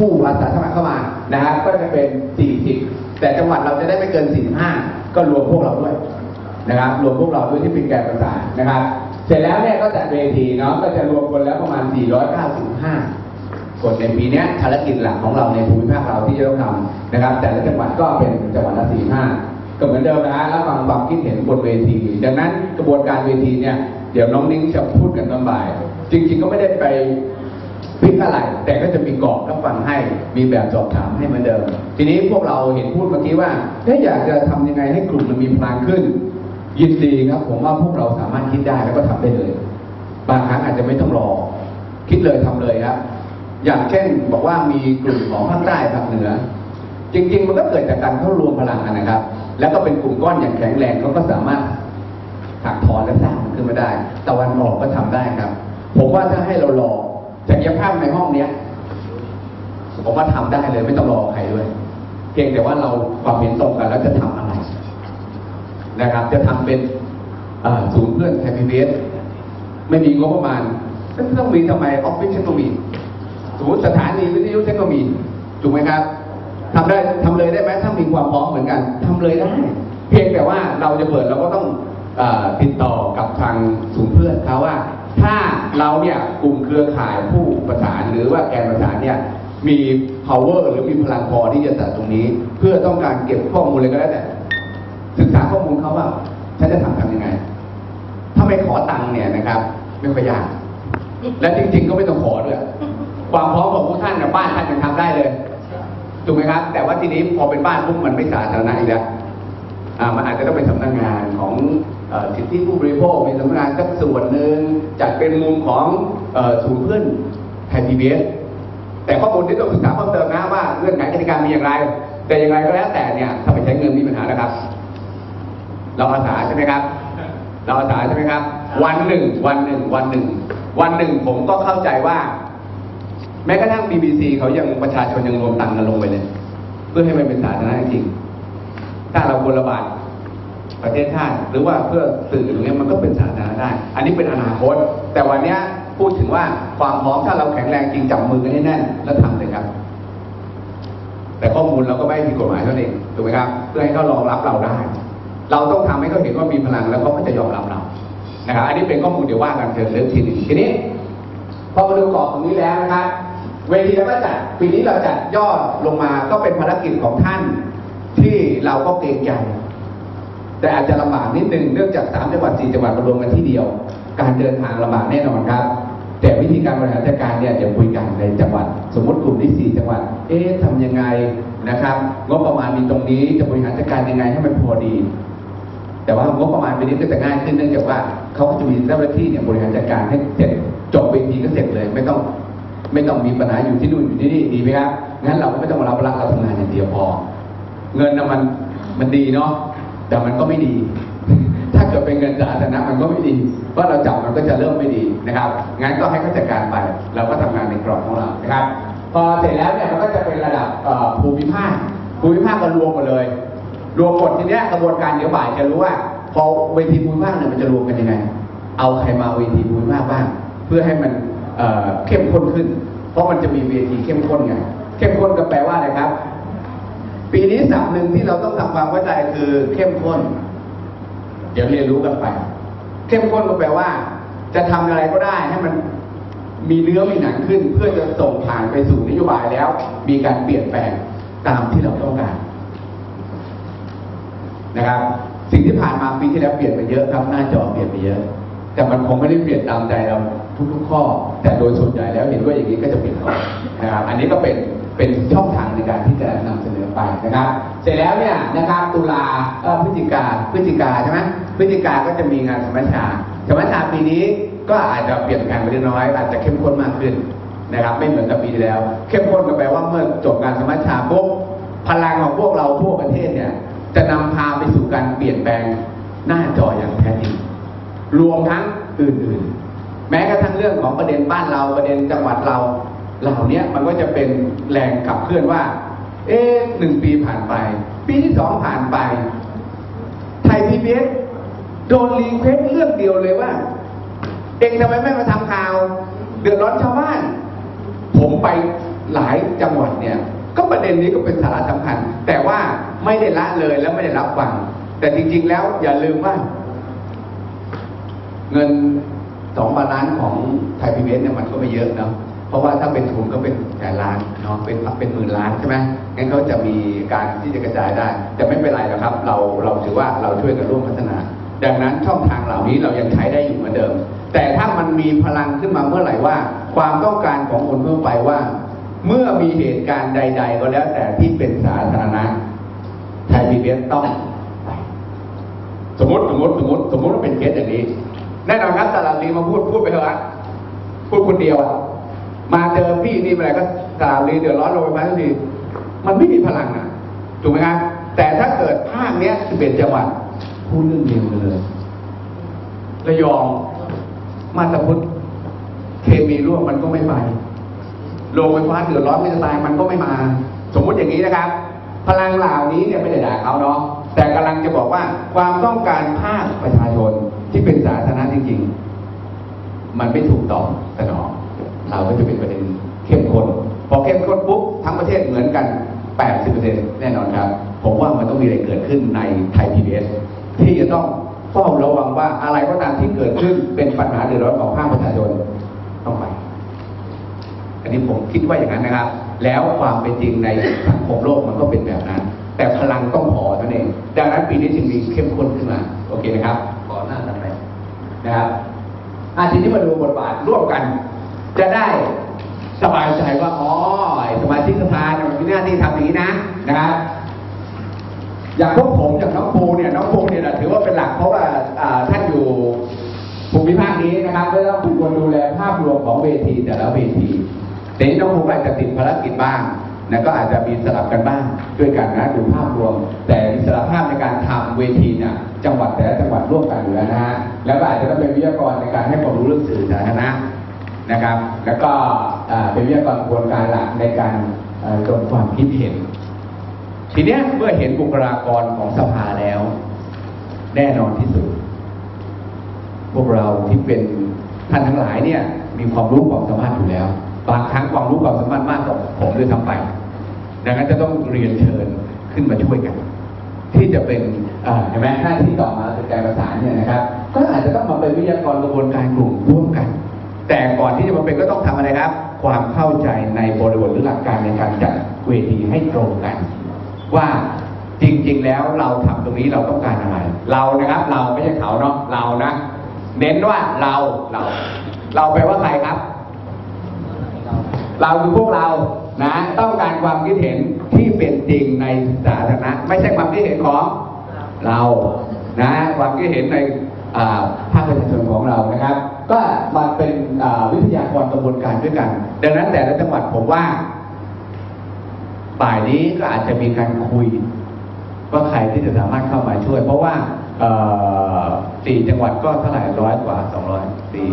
ผู้อาสาสมัครเข้ามานะครับก็จะเป็น 40 แต่จังหวัดเราจะได้ไม่เกิน 45 ก็รวมพวกเราด้วยนะครับรวมพวกเราด้วยที่เป็นแกนประสานนะครับ เสร็จแล้วเนี่ยก็จัดเวทีเนาะก็จะรวมคนแล้วประมาณ 495 คนในปีนี้ภารกิจหลักของเราในภูมิภาคเราที่จะต้องทำนะครับ แต่ละจังหวัดก็เป็นจังหวัดละ 45 ก็เหมือนเดิมนะฮะแล้วฟังความคิดเห็นบนเวที ดังนั้นกระบวนการเวทีเนี่ยเดี๋ยวน้องนิ้งจะพูดกันตอนบ่าย จริง ๆ ก็ไม่ได้ไป พลิกอะไรแต่ก็จะมีกรอบรับฟังให้มีแบบสอบถามให้เหมือนเดิม ทีนี้พวกเราเห็นพูดเมื่อกี้ว่าเอ๊ะอยากจะทำยังไงให้กลุ่มมันมีพลังขึ้น ยินดีครับ ผมว่าพวกเราสามารถคิดได้แล้วก็ทำได้เลย บางครั้งอาจจะไม่ต้องรอ คิดเลยทำเลยครับอย่างเช่นบอกว่ามีกลุ่มของภาคใต้ภาคเหนือ จริง ๆ มันก็เกิดจากการเข้ารวมพลังกันะครับ แล้วก็เป็นกลุ่มก้อนอย่างแข็งแรงเขาก็สามารถหักถอนและสร้างมันขึ้นมาได้ตะวันออกก็ทำได้ครับ ผมว่าถ้าให้เรารอ ศักยภาพในห้องเนี้ยผมว่าทำได้เลยไม่ต้องรอใครด้วย เพียงแต่ว่าเราความเห็นตรงกันแล้วจะทำอะไร นะครับ จะทำเป็นศูนย์เพื่อนไทยพีบีไม่มีงบประมาณก็ไม่ต้องมีทำไมออฟฟิศเทคโนโลยีสมมติสถานีวิทยุเทคโนโลยีถูกไหมครับทำได้ทำเลยได้ไหมถ้ามีความพร้อมเหมือนกันทำเลยได้ เพียงแต่ว่าเราจะเปิดเราก็ต้องอติดต่อกับทางศูนย์เพื่อนเขาว่า ถ้าเราเนี่ยกลุ่มเครือข่ายผู้ประสานหรือว่าแกนประสานเนี่ยมี power หรือมีพลังพอที่จะจัดตรงนี้ เพื่อต้องการเก็บข้อมูลอะไรก็แล้วแต่ศึกษาข้อมูลเขาว่าฉันจะทำทำยังไง ถ้าไม่ขอตังค์เนี่ยนะครับ ไม่ค่อยยาก และจริง ๆ ก็ไม่ต้องขอด้วย ความพร้อมของพวกท่านเนี่ยบ้านท่านยังทำได้เลยถูกไหมครับ แต่ว่าทีนี้พอเป็นบ้านปุ๊บมันไม่สาธารณะอีกแล้วมันอาจจะต้องเป็นสำนักงานของ สิทธิผู้บริโภคมีสำนักงานสักส่วนหนึ่งจัดเป็นมุมของศูนย์เพื่อนไทยพีบีเอสแต่ข้อมูลที่ต้องศึกษาเพิ่มเติมนะว่าเงื่อนไขกติกามีอย่างไร แต่อย่างไรก็แล้วแต่เนี่ยถ้าไปใช้เงินมีปัญหานะครับ เราอาสาใช่ไหมครับ เราอาสาใช่ไหมครับ วันหนึ่ง วันหนึ่ง วันหนึ่ง วันหนึ่งผมก็เข้าใจว่า แม้กระทั่ง BBC เขายังประชาชนยังรวมตังค์กันลงไปเลย เพื่อให้มันเป็นสาธารณะจริงถ้าเราควรระบาด ประเทศชาติ หรือว่าเพื่อสื่อตรงนี้มันก็เป็นสาธารณะได้ อันนี้เป็นอนาคต แต่วันนี้พูดถึงว่าความพร้อมถ้าเราแข็งแรงจริงจับมือกันแน่นแล้วทำเลยครับ แต่ข้อมูลเราก็ไม่ผิดกฎหมายเท่านั้นเองถูกไหมครับ เพื่อให้เขารองรับเราได้ เราต้องทำให้เขาเห็นว่ามีพลังแล้วเขาก็จะยอมรับเรานะครับ อันนี้เป็นข้อมูลเดี๋ยวว่ากันเชิญเรื่องทีนึงทีนี้พอมาดูกรอบตรงนี้แล้วนะครับเวทีเราก็จัดปีนี้เราจัดย่อลงมาก็เป็นภารกิจของท่าน ที่เราก็เกรงใจ แต่อาจจะลำบากนิดนึงเนื่องจากสามจังหวัดสี่จังหวัดมารวมกันที่เดียว การเดินทางลำบากแน่นอนครับ แต่วิธีการบริหารจัดการเนี่ยเดี๋ยวคุยกันในจังหวัด สมมติกลุ่มที่สี่จังหวัด เอ๊ะทำยังไงนะครับงบประมาณมีตรงนี้จะบริหารจัดการยังไงให้มันพอดี แต่ว่างบประมาณไปนี้ก็จะง่ายขึ้นเนื่องจากว่าเขาก็จะมีเจ้าหน้าที่เนี่ยบริหารจัดการให้เสร็จจบเวทีก็เสร็จเลยไม่ต้องไม่ต้องมีปัญหาอยู่ที่นู่นอยู่ที่นี่ดีไหมครับงั้นเราก็ไม่ต้องมารับภาระเราทำงานอย่างเดียวพอ เงินนะมันมันดีเนาะ แต่มันก็ไม่ดี ถ้าเกิดเป็นเงินสาธารณะมันก็ไม่ดีเพราะเราจับมันก็จะเริ่มไม่ดีนะครับ งั้นก็ให้เขาจัดการไป เราก็ทำงานในกรอบของเรานะครับ พอเสร็จแล้วเนี่ยมันก็จะเป็นระดับภูมิภาค ภูมิภาคก็รวมหมดเลย รวมหมดทีเนี้ยกระบวนการเดี๋ยวบ่ายจะรู้ว่า พอเวทีภูมิภาคเนี่ยมันจะรวมกันยังไง เอาใครมาเวทีภูมิภาคบ้าง เพื่อให้มันเอ่อเข้มข้นขึ้น เพราะมันจะมีเวทีเข้มข้นไง เข้มข้นก็แปลว่าอะไรครับ ปีนี้ศัพท์หนึ่งที่เราต้องทำความเข้าใจคือเข้มข้น เดี๋ยวเรียนรู้กันไป เข้มข้นก็แปลว่า จะทำอะไรก็ได้ให้มันมีเนื้อมีหนังขึ้น เพื่อจะส่งผ่านไปสู่นโยบายแล้ว มีการเปลี่ยนแปลงตามที่เราต้องการนะครับ สิ่งที่ผ่านมาปีที่แล้วเปลี่ยนไปเยอะครับหน้าจอเปลี่ยนไปเยอะ แต่มันคงไม่ได้เปลี่ยนตามใจเราทุกๆข้อ แต่โดยส่วนใหญ่แล้วเห็นว่าอย่างนี้ก็จะเปลี่ยนนะครับอันนี้ก็เป็น เป็นช่องทางในการที่จะนำเสนอไปนะครับ เสร็จแล้วเนี่ยนะครับตุลาเอ่อพฤศจิกาพฤศจิกาใช่ไหมพฤศจิกาก็จะมีงานสมัชชาสมัชชาปีนี้ก็อาจจะเปลี่ยนแปลงไปเล็กน้อย อาจจะเข้มข้นมากขึ้นนะครับ ไม่เหมือนกับปีที่แล้ว เข้มข้นก็แปลว่าเมื่อจบงานสมัชชาปุ๊บพลังของพวกเราทั่วประเทศเนี่ยจะนำพาไปสู่การเปลี่ยนแปลงหน้าจออย่างแท้จริงรวมทั้งอื่นๆ แม้กระทั่งเรื่องของประเด็นบ้านเราประเด็นจังหวัดเรา เหล่านี้มันก็จะเป็นแรงขับเคลื่อนว่า เอ๊ะหนึ่งปีผ่านไป ปีที่สองผ่านไป ไทยพีบีเอสโดนรีเควสเรื่องเดียวเลยว่า เองทำไมไม่มาทำข่าว เดือดร้อนชาวบ้าน ผมไปหลายจังหวัดเนี่ย ก็ประเด็นนี้ก็เป็นสาระสำคัญ แต่ว่าไม่ได้ละเลยและไม่ได้รับฟัง แต่จริง ๆ แล้วอย่าลืมว่า เงินสองบาทล้านของไทยพีบีเนี่ยมันก็ไม่เยอะเนาะ เพราะว่าถ้าเป็นทุนก็เป็นแสนล้านเนาะเป็นเป็นหมื่นล้านใช่ไหมงั้นเขาจะมีการที่จะกระจายได้ แต่ไม่เป็นไรหรอกครับ เราเราถือว่าเราช่วยกันร่วมพัฒนา ดังนั้นช่องทางเหล่านี้เรายังใช้ได้อยู่เหมือนเดิม แต่ถ้ามันมีพลังขึ้นมาเมื่อไหร่ว่า ความต้องการของคนทั่วไปว่า เมื่อมีเหตุการณ์ใด ๆ ก็แล้วแต่ที่เป็นสาธารณะไทยพีบีต้องสมมติสมมติสมมติสมมติว่าเป็นเคสอย่างนี้แน่นอนครับสาราลีมาพูดพูดไปเถอะพูดคนเดียวอะ มาเจอพี่นี่เมื่อไหร่ก็สาราลีเดือดร้อนลงไปพัทุกทีมันไม่มีพลังอะถูกไหมครับแต่ถ้าเกิดภาคเนี้ยสิบเอ็ดจังหวัดพูดเรื่องเดียวกันเลยระยองมาตาพุทธเคมีร่วมมันก็ไม่ไปโรงไฟฟ้าเดือดร้อนไม่จะตายมันก็ไม่มา สมมุติอย่างนี้นะครับ พลังเหล่านี้เนี่ยไม่ได้ด่าเขาเนาะแต่กำลังจะบอกว่าความต้องการภาคประชาชนที่เป็นสาธารณะจริงๆ มันไม่ถูกต้อบสนอง เราก็จะเป็นประเด็นเข้มข้นพอเข้มข้นปุ๊บทั้งประเทศเหมือนกัน 80%แน่นอนครับ ผมว่ามันต้องมีอะไรเกิดขึ้นในไทยพีบีที่จะต้องเฝ้าระวังว่าอะไรก็ตามที่เกิดขึ้นเป็นปัญหาเดือดร้อนของภาคประชาชนต้องไป อันนี้ผมคิดว่าอย่างนั้นนะครับ แล้วความเป็นจริงในสังคมโลกมันก็เป็นแบบนั้น แต่พลังต้องพอเท่านั้นเองดังนั้นปีนี้จึงมีเข้มข้นขึ้นมา โอเคนะครับ ขอหน้าถัดไปนะครับอาทีนี้มาดูบทบาทร่วมกัน จะได้สบายใจว่าอ๋อสมาชิกสภาเนี่ยมันมีหน้าที่ทำอย่างนี้นะนะครับอย่างพวกผมอย่างน้องภูเนี่ยน้องภูเนี่ยถือว่าเป็นหลักเพราะว่าท่านอยู่ภูมิภาคนี้นะครับแล้วต้องเป็นคนดูแลภาพรวมของเวทีแต่ละเวทีแต่นี้น้องภูอาจจะติดภารกิจบ้างนะก็อาจจะมีสลับกันบ้างด้วยกันนะดูภาพรวม แต่อิสระภาพในการทำเวทีเนี่ยจังหวัดแต่ละจังหวัดร่วมกันอยู่แล้วนะฮะแล้วก็อาจจะต้องเป็นวิทยากรในการให้ความรู้เรื่องสื่อสาธารณะ นะครับ แล้วก็เป็นวิทยากรกระบวนการหลักในการลงความคิดเห็น ทีนี้เมื่อเห็นบุคลากรของสภาแล้วแน่นอนที่สุด พวกเราที่เป็นท่านทั้งหลายเนี่ย มีความรู้ความสามารถอยู่แล้ว บางครั้งความรู้ความสามารถมากกว่าผมด้วยซ้ำไป ดังนั้นจะต้องเรียนเชิญขึ้นมาช่วยกัน ที่จะเป็นอ่าเห็นไหมหน้าที่ต่อมาเป็นการประสานเนี่ยนะครับ ก็อาจจะต้องมาเป็นวิทยากรกระบวนการกลุ่มร่วมกัน แต่ก่อนที่จะมาเป็นก็ต้องทำอะไรครับ ความเข้าใจในบริบทหรือหลักการในการจัดเวทีให้ตรงกัน ว่าจริงๆแล้วเราทำตรงนี้เราต้องการอะไร เรานะครับเราไม่ใช่เขาเนาะเรานะเน้นว่าเราเรา เราแปลว่าใครครับ เราคือพวกเรานะต้องการความคิดเห็นที่เป็นจริงในสาธารณะไม่ใช่ความคิดเห็นของเรานะความคิดเห็นในภาคประชาชนของเรานะครับ กรกระบวนการด้วยกัน ดังนั้นแต่ละจังหวัดผมว่าบ่ายนี้ก็อาจจะมีการคุย ว่าใครที่จะสามารถเข้ามาช่วย เพราะว่าสี่จังหวัดก็เท่าไหร่ร้อยกว่าสองร้อยสี่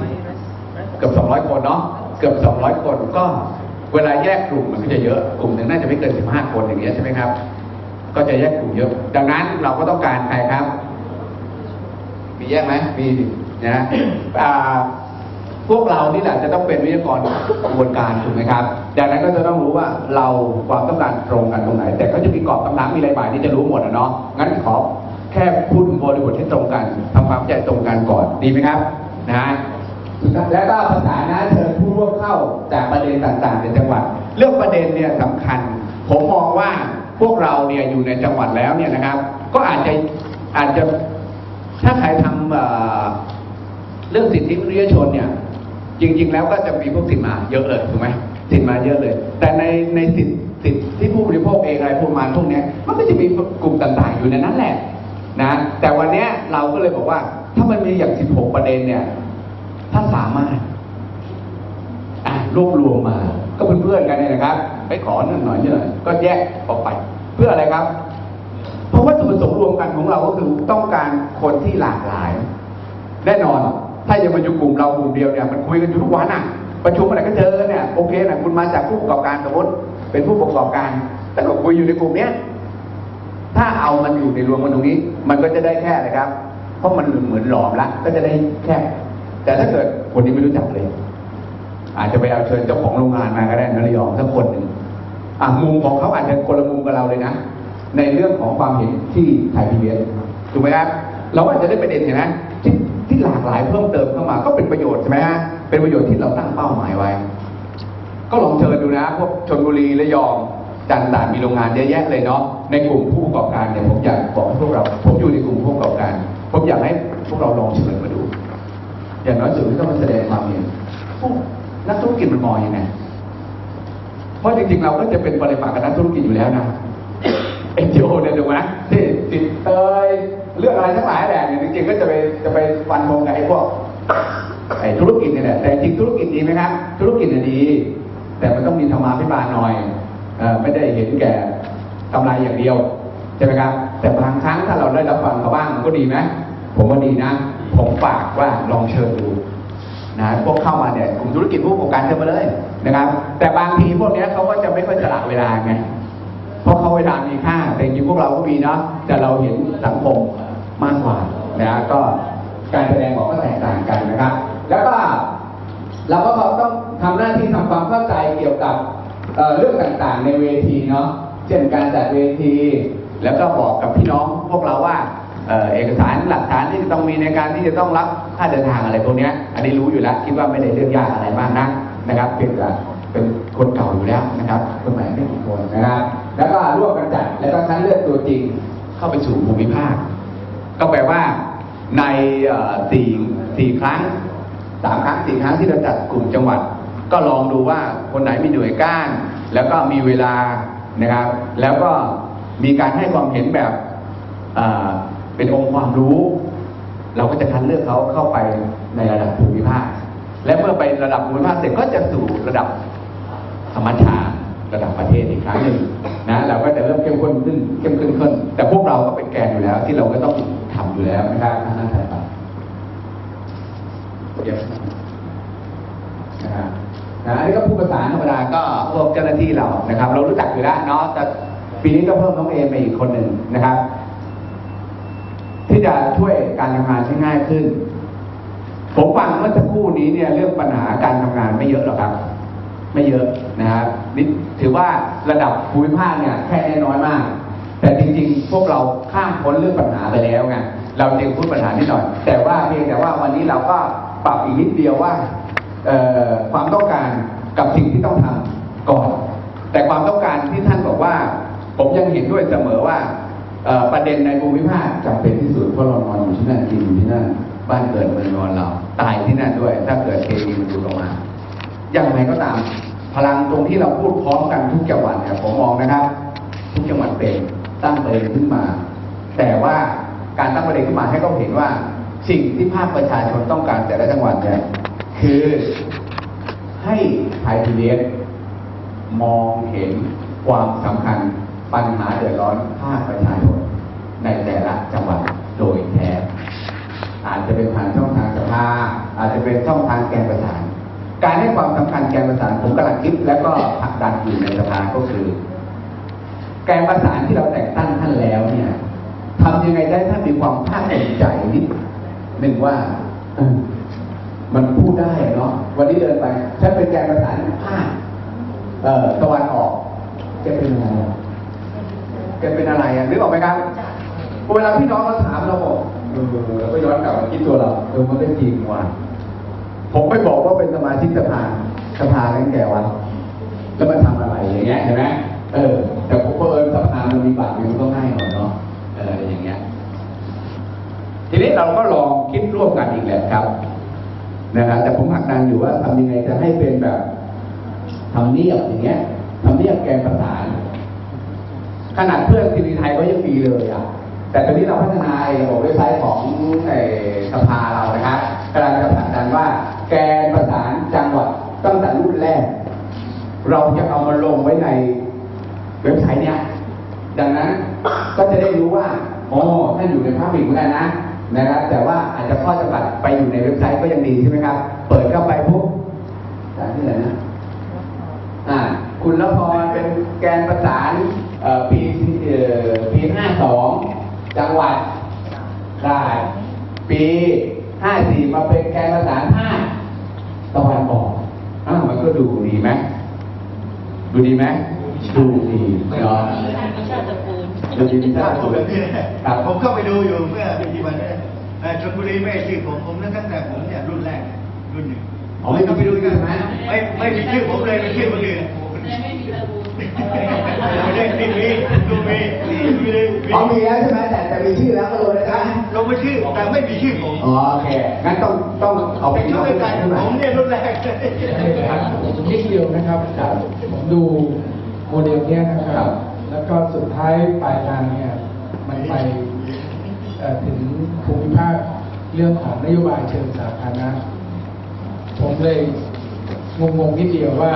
เกือบสองร้อยคนเนาะเกือบสองร้อยคนก็เวลาแยกกลุ่มมันก็จะเยอะกลุ่มหนึ่งน่าจะไม่เกินสิบห้าคนอย่างเงี้ยใช่ไหมครับ ก็จะแยกกลุ่มเยอะ ดังนั้นเราก็ต้องการใครครับ มีแยกไหมมีนะ พวกเรานี่แหละจะต้องเป็นวิทยากรกระบวนการถูกไหมครับดังนั้นก็จะต้องรู้ว่าเราความต้องการตรงกันตรงไหน แต่ก็จะมีกรอบคำถามมีอะไรบ่ายที่จะรู้หมดนะเนาะงั้นขอแค่พูดบริบทที่ตรงกันทำความเข้าใจตรงกันก่อนดีไหมครับนะแล้วก็ภาษานะเชิญผู้ร่วมเข้าจากประเด็นต่างๆในจังหวัด เรื่องประเด็นเนี่ยสำคัญ ผมมองว่าพวกเราเนี่ยอยู่ในจังหวัดแล้วเนี่ยนะครับ ก็อาจจะอาจจะถ้าใครทำเรื่องสิทธิมนุษยชนเนี่ย จริง ๆ แล้วก็จะมีพวกสิทธิมาเยอะเลยถูกไหมสิทธิมาเยอะเลย แต่ในในสิทธิสิทธิที่ผู้บริโภคเองอะไรพวกมันพวกนี้มันก็จะมีกลุ่มต่างๆ อยู่ในนั้นแหละนะแต่วันเนี้ยเราก็เลยบอกว่า ถ้ามันมีอย่าง 16 ประเด็นเนี่ย ถ้าสามารถอะรวบรวมมา ก็เพื่อนๆกันเนี่ยนะครับ ไปขอนั่นหน่อยนี่หน่อยก็แยกออกไป เพื่ออะไรครับ เพราะว่าจุดประสงค์รวมกันของเราก็คือต้องการคนที่หลากหลาย แน่นอน ถ้าจะมาอยู่กลุ่มเรากลุ่มเดียวเนี่ยมันคุยกันอยู่ทุกวันอะ ประชุมอะไรก็เจอเนี่ยโอเคนะคุณมาจากผู้ประกอบการสมมติเป็นผู้ประกอบการ แต่ก็คุยอยู่ในกลุ่มเนี้ยถ้าเอามันอยู่ในรวมกันตรงนี้ มันก็จะได้แค่อะครับ เพราะมันเหมือนหลอมละก็จะได้แค่ แต่ถ้าเกิดคนนี้ไม่รู้จักเลย อาจจะไปเอาเชิญเจ้าของโรงงานมาก็ได้นะระยองสักคนหนึ่งอะมุมของเขาอาจจะคนละมุมกับเราเลยนะในเรื่องของความเห็นที่ไทยพีบีเอสถูกไหมครับ เราอาจจะได้ประเด็นเห็นไหม ที่หลากหลายเพิ่มเติมเข้ามา ก็เป็นประโยชน์ใช่ไหมฮะเป็นประโยชน์ที่เราตั้งเป้าหมายไว้ ก็ลองเชิญดูนะพวกชนบุรีระยองจันทร์ตรามีโรงงานเยอะแยะเลยเนาะในกลุ่มผู้ประกอบการเนี่ยผมอยากบอกให้พวกเรา ผมอยู่ในกลุ่มผู้ประกอบการ ผมอยากให้พวกเราลองเชิญมาดู อย่างน้อยสุดก็ต้องมาแสดงความเห็นนักธุรกิจมันมองยังไงเพราะจริงๆเราก็จะเป็นบริษัทกับนักธุรกิจอยู่แล้วนะเอ็นจีโอเนี่ยถูกไหมที่ติดเตย เรื่องอะไรทั้งหลายแหละเนี่ยจริงๆก็จะไปจะไปฟันธงกับไอ้พวกไอ้ธุรกิจเนี่ยแหละแต่จริงธุรกิจดีไหมครับธุรกิจเนี่ยดี แต่มันต้องมีธรรมาภิบาลหน่อยอไม่ได้เห็นแก่กำไรอย่างเดียวใช่ไหมครับ แต่บางครั้งถ้าเราได้รับฟังเขาบ้างมันก็ดีไหมผมว่าดีนะ ผมฝากว่าลองเชิญดูนะพวกเข้ามาเนี่ยกลุ่มธุรกิจผู้ประกอบการเชิญมาเลยนะครับ แต่บางทีพวกนี้เขาก็จะไม่ค่อยสละเวลาไงเพราะเขาเวลามีค่าแต่จริงพวกเราก็มีเนาะแต่เราเห็นสังคม มากกว่านะก็การแสดงออกก็แตกต่างกันนะครับ แล้วก็เราก็ต้องทำหน้าที่ทำความเข้าใจเกี่ยวกับเเรื่องต่างๆ ในเวทีเนาะเช่นการจัดเวที แล้วก็บอกกับพี่น้องพวกเราว่าเออเอกสารหลักฐานที่จะต้องมีในการที่จะต้องรับค่าเดินทางอะไรพวกเนี้ยอันนี้รู้อยู่แล้วคิดว่าไม่ได้เรื่องยากอะไรมากนะนะครับเป็นเป็นคนเก่าอยู่แล้วนะครับคนใหม่ไม่กี่คนนะครับแล้วก็ร่วมกันจัดแล้วก็คัดเลือกตัวจริงเข้าไปสู่ภูมิภาค ก็แปลว่าในสี่สี่ครั้งสามครั้งสี่ครั้งที่เราจัดกลุ่มจังหวัด ก็ลองดูว่าคนไหนมีหน่วยก้าน แล้วก็มีเวลานะครับ แล้วก็มีการให้ความเห็นแบบเป็นองค์ความรู้ เราก็จะคัดเลือกเขาเข้าไปในระดับภูมิภาค และเมื่อไประดับภูมิภาคเสร็จก็จะสู่ระดับธรรมชาติระดับประเทศอีกครั้งหนึ่งนะเราก็จะเริ่มเข้มข้นขึ้นเข้มข้นขึ้น แต่พวกเราก็เป็นแกนอยู่แล้วที่เราก็ต้อง อยู่แล้วนะครับท่านท่านไปเยอะนะครับนะอันนี้ก็ผู้ประสานธรรมดาก็พวกเจ้าหน้าที่เรานะครับ เรารู้จักอยู่แล้วเนาะแต่ปีนี้ก็เพิ่มน้องเอมาอีกคนหนึ่งนะครับ ที่จะช่วยการทำงานให้ง่ายขึ้น ผมฟังเมื่อสักครู่นี้เนี่ยเรื่องปัญหาการทำงานไม่เยอะหรอกครับ ไม่เยอะนะครับนี่ถือว่าระดับภูมิภาคเนี่ยแค่นี้น้อยมาก แต่จริงๆ พวกเราข้ามพ้นเรื่องปัญหาไปแล้วไง เราจึงพูดปัญหานิดหน่อย แต่ว่าเพียงแต่ว่าวันนี้เราก็ปรับอีกนิดเดียวว่าความต้องการกับสิ่งที่ต้องทำก่อน แต่ความต้องการที่ท่านบอกว่า ผมยังเห็นด้วยเสมอว่าประเด็นในภูมิภาคจำเป็นที่สุดเพราะเรานอนอยู่ที่นั่นกินอยู่ที่นั่นบ้านเกิดเมืองนอนเรา ตายที่นั่นด้วย ถ้าเกิดเคมีมันดูลงมาอย่างไรก็ตาม พลังตรงที่เราพูดพร้อมกันทุกจังหวัดเนี่ยผมมองนะครับ ทุกจังหวัดเป็นตั้งประเด็นขึ้นมา แต่ว่า การตั้งประเด็นขึ้นมาให้เขาเห็นว่า สิ่งที่ภาคประชาชนต้องการแต่ละจังหวัดเนี่ยคือให้ไทยพีเอสมองเห็นความสำคัญปัญหาเดือดร้อนภาคประชาชนในแต่ละจังหวัดโดยแท้อาจจะเป็นผ่านช่องทางสภาอาจจะเป็นช่องทางแกนประสาน การให้ความสำคัญแกนประสานผมกำลังคิดแล้วก็ผลักดันอยู่ในสภาก็คือ แกนประสานที่เราแต่งตั้งท่านแล้วเนี่ย ทำยังไงได้ท่ามีความภาคภูมิใจนิดหนึ่งว่าอมันพูดได้เนาะวันนี้เดินไปฉันเป็นแกนประสานภาคเอ่อตะวันออกแกเป็นอะไรแกเป็นอะไรอะนึกออกไหมครับเวลาพี่น้องเราถามเราบอกเออเราก็ย้อนกลับมาคิดตัวเราเออมันได้จริงว่ะผมไม่บอกว่าเป็นสมาชิกสภาสภานั่นแก่วันแล้วมันทำอะไรอย่างเงี้ยเห็นไหมเออแต่ผมก็เอิญสภามันมีบัตรมันก็ง่ายหน่อยเนาะ อออย่างเงี้ย ทีนี้เราก็ลองคิดร่วมกันอีกแหละครับนะครับแต่ผมหักดันอยู่ว่าทำยังไงจะให้เป็นแบบทำเนียบอย่างเงี้ยทำเนียบแกนประสาน ขนาดเพื่อนทีวีไทยก็ยังมีเลยอะ แต่ตอนนี้เราพัฒนาไอ้ระบบเว็บไซต์ของไอ้สภาเรานะครับกำลังจะผลักดันว่า แกนประสานจังหวัดตั้งแต่รุ่นแรก เราจะเอามาลงไว้ในเว็บไซต์เนี่ย ดังนั้นก็จะได้รู้ว่า โอ้ท่านอยู่ในภาพอีกเหมือนกันนะนะครับ แต่ว่าอาจจะข้อจำกัดไปอยู่ในเว็บไซต์ก็ยังดีใช่ไหมครับ เปิดเข้าไปปุ๊บสารที่ไหนนะอ่า คุณละพรเป็นแกนประสานเอ่อปีเอ่อปีห้าสองจังหวัดได้ปีห้าสี่มาเป็นแกนประสานห้าตะวันออกอ้าวมันก็ดูดีไหมดูดีไหม ดูดีเนาะมีชาติตระกูลดูดีมีถ้าชาติผมแบบนี้นะครับผมเข้าไปดูอยู่เมื่อไม่กี่วันนี้เอ่อชลบุรีไม่ให้ชื่อผมผมนั่นตั้งแต่ผมเนี่ยรุ่นแรกรุ่นหนึ่งอ๋อไม่เข้าไปดูกันใช่ไหมไม่ไม่มีชื่อผมเลยเป็นชื่อคนอื่นไม่มีตระกูลไม่ได้มีมีดูมีมีมีมีอ๋อมีแล้วใช่ไหมแต่แต่มีชื่อแล้วก็เลยนะลงไปชื่อแต่ไม่มีชื่อผมอ๋อโอเคงั้นต้องต้องเอาไปเป็นเขาเข้าไปไปกันใช่ไหมผมเนี่ยรุ่นแรกครับนิดเดียวนะครับผมดู โมเดลเนี้ยนะครับ แล้วก็สุดท้ายปลายทางเนี่ยมันไปถึงภูมิภาคเรื่องของนโยบายเชิงสาธารณะ ผมเลยงงๆนิดเดียวว่า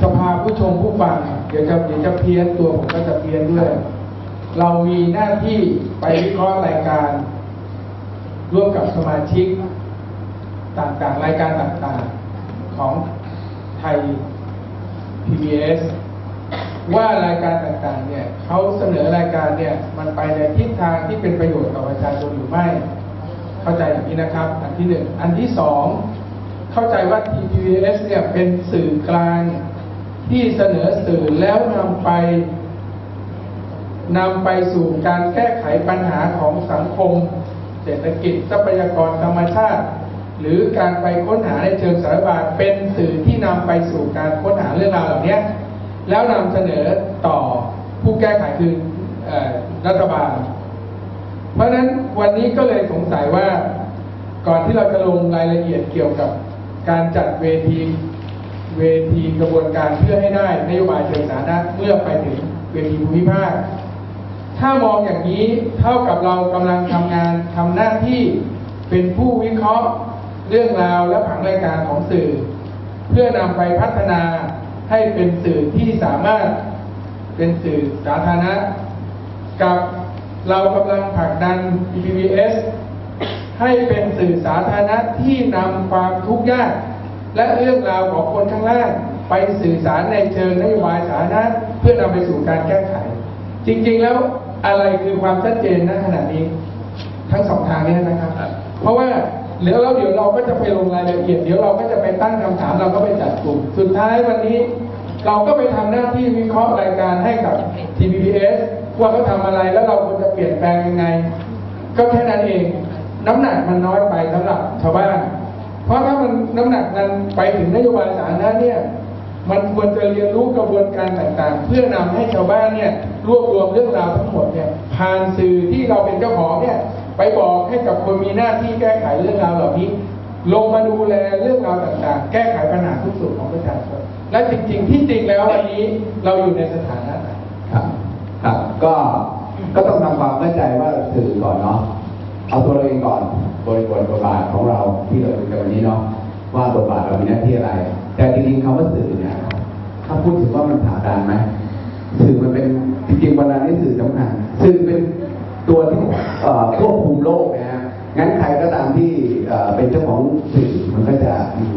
สภาผู้ชมผู้ฟังเดี๋ยวจะเดี๋ยวจะเพี้ยนตัวผมก็จะเพี้ยนด้วย เรามีหน้าที่ไปวิเคราะห์รายการ ร่วมกับสมาชิก ต่างๆ รายการต่างๆ ของไทย PBS ว่ารายการต่างๆเนี่ยเขาเสนอรายการเนี่ยมันไปในทิศทางที่เป็นประโยชน์ต่อประชาชนหรือไม่ เข้าใจอย่างนี้นะครับ อันที่หนึ่งอันที่สองเข้าใจว่า TPBS เนี่ยเป็นสื่อกลางที่เสนอสื่อแล้วนำไปนำไปสู่การแก้ไขปัญหาของสังคม เศรษฐกิจทรัพยากรธรรมชาติ หรือการไปค้นหาในเชิงสารบาลเป็นสื่อที่นำไปสู่การค้นหาเรื่องราวเหล่านี้แล้วนำเสนอต่อผู้แก้ไขคืออรัฐบาล เพราะฉะนั้นวันนี้ก็เลยสงสัยว่าก่อนที่เราจะลงรายละเอียดเกี่ยวกับการจัดเวทีเวทีกระบวนการเพื่อให้ได้นโยบายเชิงสาธารณะเมื่อไปถึงเวทีภูมิภาค ถ้ามองอย่างนี้เท่ากับเรากำลังทำงานทำหน้าที่เป็นผู้วิเคราะห์ เรื่องราวและผังรายการของสื่อ เพื่อนำไปพัฒนาให้เป็นสื่อที่สามารถเป็นสื่อสาธารณะ กับเรากำลังผลักดัน PBS ให้เป็นสื่อสาธารณะที่นำความทุกข์ยาก และเรื่องราวของคนข้างล่างไปสื่อสารในเชิงนโยบายสาธารณะเพื่อนำไปสู่การแก้ไข จริงๆแล้วอะไรคือความชัดเจนณขณะนี้ ทั้งสองทางนี้นะครับ เพราะว่า เดี๋ยวเราเดี๋ยวเราก็จะไปลงรายละเอียด เดี๋ยวเราก็จะไปตั้งคำถามเราก็ไปจัดกลุ่ม สุดท้ายวันนี้ เราก็ไปทำหน้าที่วิเคราะห์รายการให้กับ TPBS ว่าเขาทำอะไรแล้วเราควรจะเปลี่ยนแปลงยังไง ก็แค่นั้นเอง น้ำหนักมันน้อยไปสำหรับชาวบ้าน เพราะถ้ามันน้ำหนักมันไปถึงนโยบายสาธารณะเนี่ยมันควรจะเรียนรู้กระบวนการต่างๆ เพื่อนำให้ชาวบ้านเนี่ยรวบรวมเรื่องราวทั้งหมดเนี่ยผ่านสื่อที่เราเป็นเจ้าของเนี่ย ไปบอกให้กับคนมีหน้าที่แก้ไขเรื่องราวเหล่านี้ ลงมาดูแลเรื่องราวต่างๆ แก้ไขปัญหาทุกส่วนของประชาชนและจริงๆที่จริงแล้ววันนี้เราอยู่ในสถานะไหนครับ ครับ ก็ก็ต้องทำความเข้าใจว่าสื่อก่อนเนาะเอาตัวเราเองก่อนบริบทบทบาทของเราที่เราดูกันวันนี้เนาะว่าบทบาทเรามีหน้าที่อะไร แต่จริงๆคำว่าสื่อเนี่ยถ้าพูดถึงว่ามันผาดานไหมสื่อมันเป็นจริงๆเวลานี้สื่อสำคัญสื่อเป็น ตัวที่ควบคุมโลกนะฮะงั้นใครก็ตามที่เป็นเจ้าของสื่อมันก็จะมี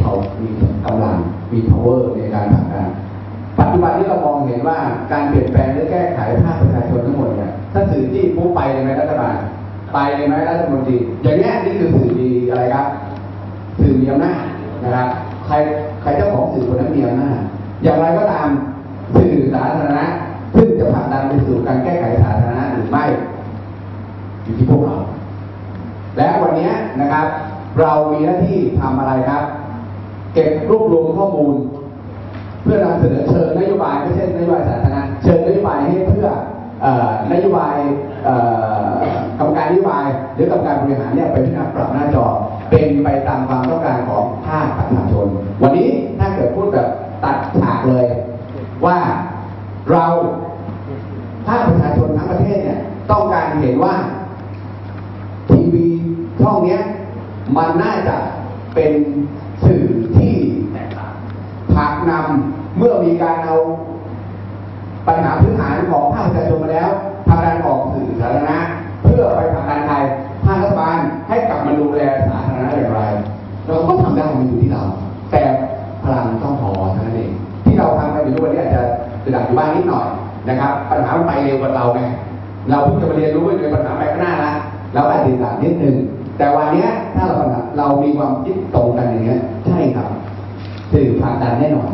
เขามีกำลังมี power ในการผลักดันปัจจุบันที่เรามองเห็นว่าการเปลี่ยนแปลงหรือแก้ไขภาคประชาชนทั้งหมดเนี่ยถ้าสื่อที่ปุ๊บไปเลยไหมรัฐบาลไปเลยไหมรัฐมนตรีอย่างนี้นี่คือสื่อดีอะไรครับ สื่อมีอำนาจนะครับใครใครเจ้าของสื่อคนนั้นมีอำนาจอย่างไรก็ตามสื่อสาธารณะซึ่งจะผลักดันไปสู่การแก้ไขสาธารณะหรือไม่ อยู่ที่พวกเรา และวันนี้นะครับ เรามีหน้าที่ทำอะไรครับ เก็บรวบรวมข้อมูล เพื่อนำเสนอเชิญนโยบายไม่ใช่นโยบายสาธารณะเชิญนโยบายให้เพื่ออนโยบายกรรมการนโยบายหรือกรรมการบริหารเนี่ยไปพิจารณาปรับหน้าจอเป็นไปตามความต้องการของภาคประชาชน วันนี้ถ้าเกิดพูดแบบตัดฉากเลย ว่าเราภาคประชาชนทั้งประเทศเนี่ยต้องการเห็นว่าทีวีช่องเนี้ย มันน่าจะเป็นสื่อที่ผักนำเมื่อมีการเอาปัญหาพื้นฐานของภาคประชาชนมาแล้วผลักดันออกสื่อสาธารณะ เพื่อไปผลักดันใครภาครัฐบาลให้กลับมาดูแลสาธารณะอย่างไร เราก็ทำได้มันอยู่ที่เรา แต่พลังต้องพอเท่านั้นเองที่เราทำกันอยู่ทุกวันนี้อาจจะระดับอยู่บ้านนิดหน่อยนะครับ ปัญหามันไปเร็วกว่าเราไงเราเพิ่งจะมาเรียนรู้ว่าเกิดปัญหาไปข้างหน้าละเราอาจจะติดหลังนิดนึง แต่วันนี้ถ้าเราปัญหาเรามีความคิดตรงกันอย่างเงี้ย ใช่ครับสื่อผลักดันแน่นอน